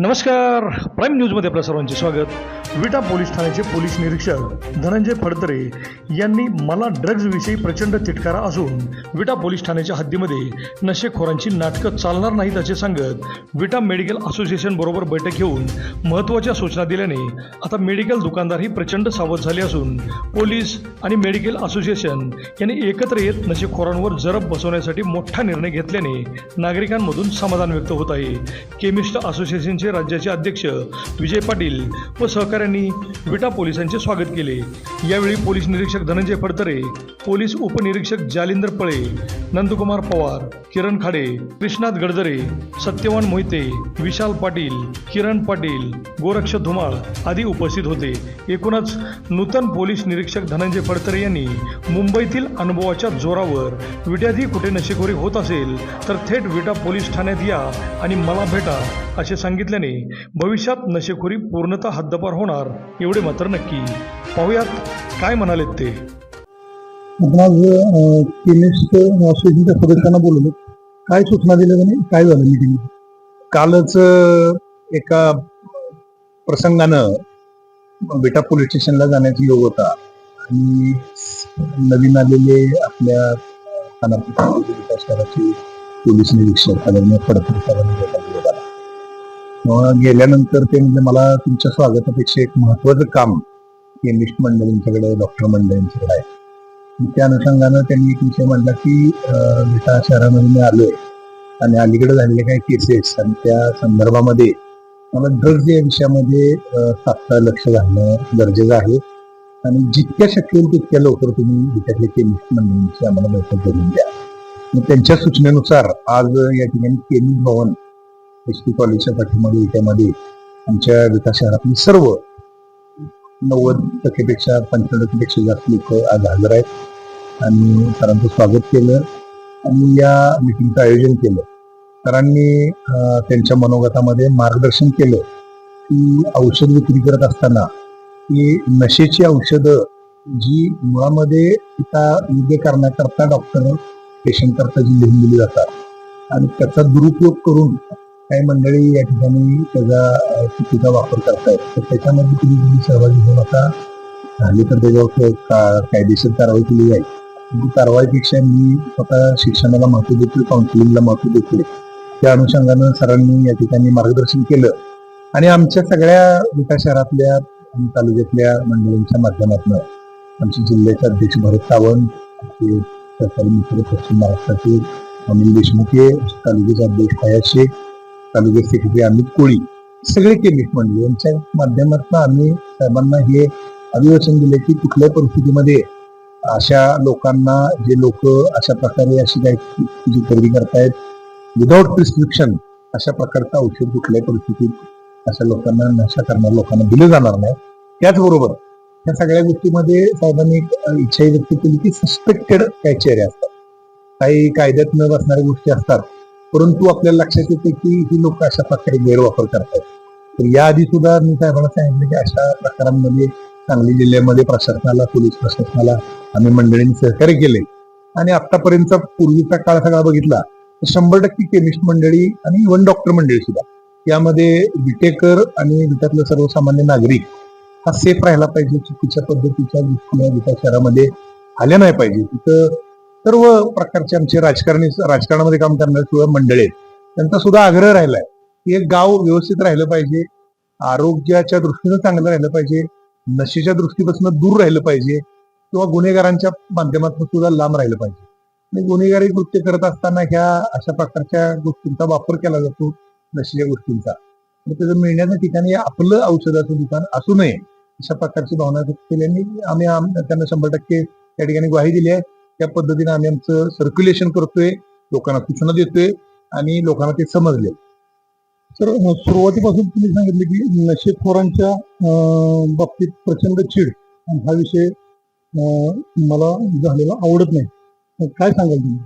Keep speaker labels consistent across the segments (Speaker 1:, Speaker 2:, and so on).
Speaker 1: नमस्कार. प्राईम न्यूजमध्ये आपल्या सर्वांचे स्वागत. विटा पोलीस ठाण्याचे पोलीस निरीक्षक धनंजय फडतरे यांनी मला ड्रग्जविषयी प्रचंड तिटकारा असून विटा पोलीस ठाण्याच्या हद्दीमध्ये नशेखोरांची नाटकं चालणार नाहीत असे सांगत विटा मेडिकल असोसिएशनबरोबर बैठक घेऊन महत्त्वाच्या सूचना दिल्याने आता मेडिकल दुकानदारही प्रचंड सावध झाले असून पोलीस आणि मेडिकल असोसिएशन यांनी एकत्र येत नशेखोरांवर जरब बसवण्यासाठी मोठा निर्णय घेतल्याने नागरिकांमधून समाधान व्यक्त होत आहे. केमिस्ट असोसिएशनचे राज्याचे अध्यक्ष विजय पाटील व सहकाऱ्यांनी विटा पोलिसांचे स्वागत केले. यावेळी पोलीस निरीक्षक धनंजय फडतरे पोलीस उपनिरीक्षक जालिंदर पळे नंदकुमार पवार किरण खाडे कृष्णात गडजरे सत्यवान मोहिते विशाल पाटील किरण पाटील गोरक्ष धुमाळ आदी उपस्थित होते. एकूणच नूतन पोलीस निरीक्षक धनंजय फडतरे यांनी मुंबईतील अनुभवाच्या जोरावर विट्यातही कुठे नशेखोरी होत असेल तर थेट विटा पोलीस ठाण्यात या आणि मला भेटा. असे सांगितल्याने भविष्यात नशेखोरी पूर्णतः हद्दपार होणार एवढे मात्र नक्की. पाहुयात काय म्हणालेत ते.
Speaker 2: आज केमिस्ट असोसिएशनच्या सदस्यांना बोलवलं. काय सूचना दिल्या त्याने? काय झालं मीटिंग कालच एका प्रसंगानं बेटा पोलीस स्टेशनला जाण्याचा योग होता. आणि नवीन आलेले आपल्या खानापूर शहराचे पोलीस निरीक्षक आदरणीय फडतरे साहेबांनी भेटायला योग आला गेल्यानंतर ते म्हणजे मला तुमच्या स्वागतापेक्षा एक महत्वाचं काम केमिस्ट मंडळींच्याकडे डॉक्टर मंडळींच्याकडे आहे. त्या अनुषंगानं त्यांनी एक विषय म्हणला की विटा शहरामध्ये मी आलोय आणि अलीकडे झालेले काही केसेस आणि त्या संदर्भामध्ये मला ड्रग्ज या विषयामध्ये तात्काळ लक्ष घालणं गरजेचं आहे. आणि जितक्या शक्य होईल तितक्या लवकर तुम्ही विटातले केमिस्ट मंडळींची आम्हाला बैठक करून द्या. मग त्यांच्या सूचनेनुसार आज या ठिकाणी केमिस्ट भवन एस टी कॉलेजच्या पाठीमध्ये विट्यामध्ये आमच्या विकास शहरातली सर्व नव्वद टक्केपेक्षा पंच्याण्णव टक्केपेक्षा जास्त लोक आज हजर आहेत. आणि सरांचं स्वागत केलं आणि या मिटिंगचं आयोजन केलं. सरांनी त्यांच्या मनोगतामध्ये मार्गदर्शन केलं की औषध विक्री करत असताना की नशेची औषधं जी मुळामध्ये तिचा योग्य करण्याकरता डॉक्टर पेशंटकरता जी लिहून दिली जातात आणि त्याचा दुरुपयोग करून काही मंडळी या ठिकाणी त्याचा चुकीचा वापर करतायत. तर त्याच्यामध्ये तुम्ही तुम्ही सहभागी होऊ नका. झाली तर त्याच्यावर कायदेशीर कारवाई केली जाईल. ती कारवाईपेक्षा मी स्वतः शिक्षणाला महत्त्व देतोय काउन्सिलिंगला महत्त्व देतोय. त्या अनुषंगानं सरांनी या ठिकाणी मार्गदर्शन केलं. आणि आमच्या सगळ्या विकास शहरातल्या आणि तालुक्यातल्या मंडळींच्या माध्यमातून आमचे जिल्ह्याचे अध्यक्ष भरत सावंत आमचे सहकारी मित्र पश्चिम महाराष्ट्राचे अनिल देशमुखे तालुक्याचे अध्यक्ष फयाज शेख तालुक्याचे सेक्रेटरी अमित कोळी सगळे केमिस्ट मंडळी यांच्या माध्यमातून आम्ही साहेबांना हे अधिवेशन दिले की कुठल्याही परिस्थितीमध्ये अशा लोकांना जे लोक अशा प्रकारे अशी काही जी खरेदी करतायत विदाउट प्रिस्क्रिप्शन अशा प्रकारचं औषध कुठल्याही परिस्थितीत अशा लोकांना नशा करणाऱ्या लोकांना दिलं जाणार नाही. त्याचबरोबर या सगळ्या गोष्टीमध्ये साहेबांनी एक अ, व्यक्त केली की सस्पेक्टेड काही चेहरे असतात. काही कायद्यात न बसणाऱ्या गोष्टी असतात. परंतु आपल्याला लक्षात येते की ही लोक अशा प्रकारे गैरवापर करतात तर याआधी सुद्धा मी साहेबांना सांगितलं की अशा प्रकारांमध्ये सांगली जिल्ह्यामध्ये प्रशासनाला पोलीस प्रशासनाला आम्ही मंडळींनी सहकार्य केले आणि आतापर्यंतचा पूर्वीचा काळ सगळा बघितला तर शंभर टक्के केमिस्ट मंडळी आणि इव्हन डॉक्टर मंडळी सुद्धा यामध्ये विटेकर आणि विट्यातलं सर्वसामान्य नागरिक हा सेफ राहिला पाहिजे चुकीच्या पद्धतीच्या गोष्टी विटा शहरामध्ये आल्या नाही पाहिजे. तिथं सर्व प्रकारचे आमचे राजकारणी राजकारणामध्ये काम करणारे सुद्धा मंडळी त्यांचा सुद्धा आग्रह राहिलाय की एक गाव व्यवस्थित राहिलं पाहिजे आरोग्याच्या दृष्टीनं चांगलं राहिलं पाहिजे नशेच्या दृष्टीपासून दूर राहिलं पाहिजे किंवा गुन्हेगारांच्या माध्यमातून सुद्धा लांब राहिलं पाहिजे. आणि गुन्हेगारी कृत्य करत असताना ह्या अशा प्रकारच्या गोष्टींचा वापर केला जातो नशेच्या गोष्टींचा. आणि त्याचं मिळण्याच्या ठिकाणी आपलं औषधाचं दुकान असू नये अशा प्रकारची भावना व्यक्त केल्याने आम्ही त्यांना शंभर टक्के त्या ठिकाणी ग्वाही दिली आहे. त्या पद्धतीने आम्ही आमचं सर्क्युलेशन करतोय लोकांना सूचना देतोय आणि लोकांना ते समजले. तर सुरुवातीपासून तुम्ही सांगितले की नशेखोरांच्या बाबतीत प्रचंड चीड आणि हा विषय मला झालेला आवडत नाही. काय सांगाल तुम्ही?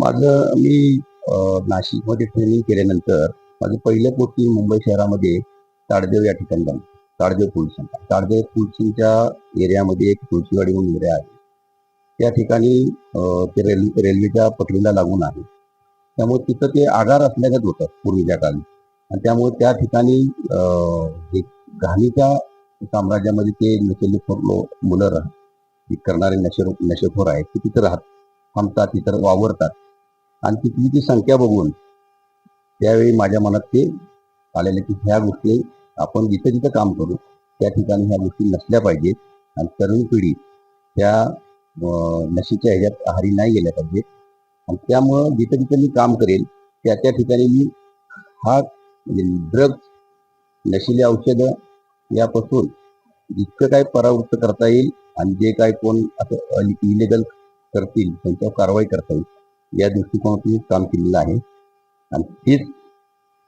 Speaker 3: माझं मी नाशिकमध्ये ट्रेनिंग केल्यानंतर माझं पहिलं पोटी मुंबई शहरामध्ये ताडदेव या ठिकाणी झालं. ताडदेव पोलिसांना ताडदेव पोलिसांच्या एरियामध्ये एक तुळशीवाडी म्हणून एरिया आहे. त्या ठिकाणी ते रेल्वे रेल्वेच्या पटरीला लागून आहे. त्यामुळे तिथं ते आगार असल्यागत होतं पूर्वीच्या काळी. आणि त्यामुळे त्या ठिकाणी घाणीच्या साम्राज्यामध्ये ते नशेलेखोर लो मुलं राह- करणारे नशे नशेखोर आहेत. ते तिथं राहत थांबतात तिथं वावरतात. आणि तिथली ती संख्या बघून त्यावेळी माझ्या मनात ते आलेले की ह्या गोष्टी आपण जिथं जिथं काम करू त्या ठिकाणी ह्या गोष्टी नसल्या पाहिजेत. आणि तरुण पिढी त्या नशेच्या ह्याच्यात आहारी नाही गेल्या पाहिजे आणि त्यामुळं जिथं जिथं मी काम करेल त्या त्या ठिकाणी मी हा म्हणजे ड्रग्ज नशिले औषधं यापासून जितकं काय परावृत्त करता येईल आणि जे काय कोण असं इलिगल करतील त्यांच्यावर कारवाई करता येईल या दृष्टिकोनातून काम केलेलं आहे. आणि तीच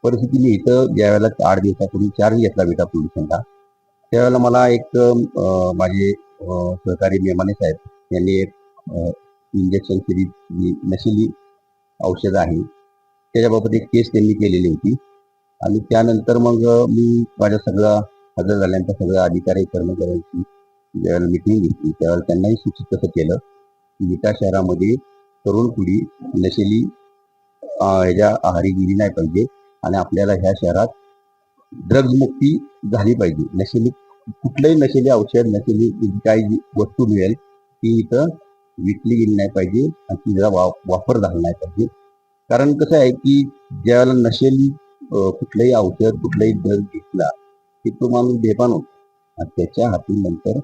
Speaker 3: परिस्थिती मी इथं ज्यावेळेला आठ दिवसापूर्वी चार्ज घेतला बेटा पोलिसांना त्यावेळेला मला एक माझे सहकारी मेमाने साहेब यांनी एक इंजेक्शन सिरीज जी नशिली औषधं आहे. त्याच्याबाबत एक केस त्यांनी केलेली होती. आणि त्यानंतर मग मी माझ्या सगळ्या हजर झाल्यानंतर सगळ्या अधिकारी कर्मचाऱ्यांची ज्यावेळेला मिटिंग घेतली त्यावेळेला त्यांनाही सूचित कसं केलं की विटा शहरामध्ये तरुण पिढी नशेली ह्याच्या आहारी गेली नाही पाहिजे. आणि आपल्याला ह्या शहरात ड्रग्ज मुक्ती झाली पाहिजे. नशेली कुठलंही नशेली औषध नशेली काही जी वस्तू मिळेल ती इथं विकली गेली नाही पाहिजे आणि तिचा वा वापर झाला नाही पाहिजे. कारण कसं आहे की ज्यावेळेला नशेली कुठलंही औषध कुठलाही ड्रग घेतला की तो माणूस बेपान होतो. आणि त्याच्या हाती नंतर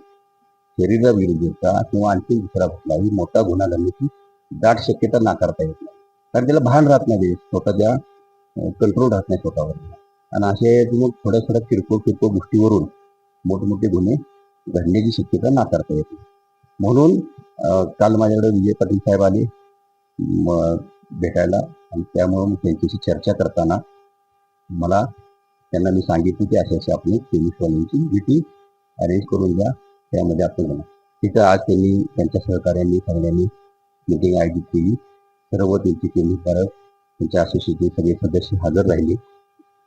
Speaker 3: शरीराविरुद्धचा किंवा आणखी दुसरा कुठलाही मोठा गुन्हा घडण्याची दाट शक्यता नाकारता येत नाही. कारण त्याला भान राहत नाही. स्वतःच्या कंट्रोल राहत नाही स्वतःवर. आणि असे मग थोड्या थोड्या किरकोळ किरकोळ गोष्टीवरून मोठमोठे गुन्हे घडण्याची शक्यता नाकारता येते. म्हणून काल माझ्याकडे विजय पाटील साहेब आले भेटायला. आणि त्यामुळं त्यांच्याशी चर्चा करताना मला त्यांना मी सांगितलं की अशा अशी आपली पोलीसवाल्यांची भीती अरेंज करून द्या त्यामध्ये आपण तिथं आज त्यांनी त्यांच्या सहकार्यांनी सगळ्यांनी मीटिंग आयोजित केली. सर्व त्यांची केंद्रकारक त्यांच्या असोसिएटचे सगळे सदस्य हजर राहिले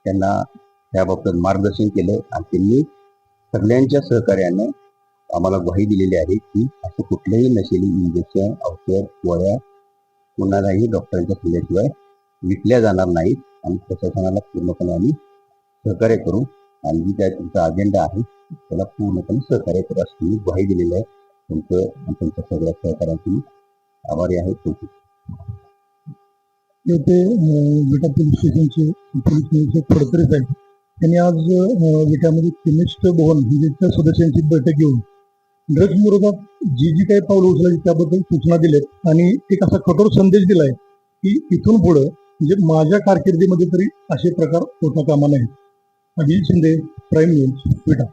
Speaker 3: त्यांना त्याबाबत मार्गदर्शन केलं आणि त्यांनी सगळ्यांच्या सहकार्यानं आम्हाला ग्वाही दिलेली आहे की असं कुठल्याही नशेली इंजेक्शन औषध गोळ्या कुणालाही डॉक्टरांच्या सल्ल्याशिवाय विकल्या जाणार नाहीत आणि प्रशासनाला पूर्णपणे आम्ही सहकार्य करू आणि जी काय तुमचा अजेंडा आहे त्याला पूर्णपणे सहकार्य करू असं मी ग्वाही दिलेली आहे. तुमचं आणि तुमच्या सगळ्या सहकार्यांची आभारी आहे. तुमची
Speaker 2: ते विटा पोलीस स्टेशनचे पोलीस निरीक्षक फडतरे साहेब त्यांनी आज विटामध्ये केमिस्ट भवन म्हणजे सदस्यांची बैठक घेऊन ड्रग्ज विरोधात जी जी काही पावलं उचलायची त्याबद्दल सूचना दिल्यात आणि एक असा कठोर संदेश दिलाय की इथून पुढं म्हणजे माझ्या कारकिर्दीमध्ये तरी असे प्रकार होता कामा नाही अजित शिंदे प्राईम न्यूज विटा.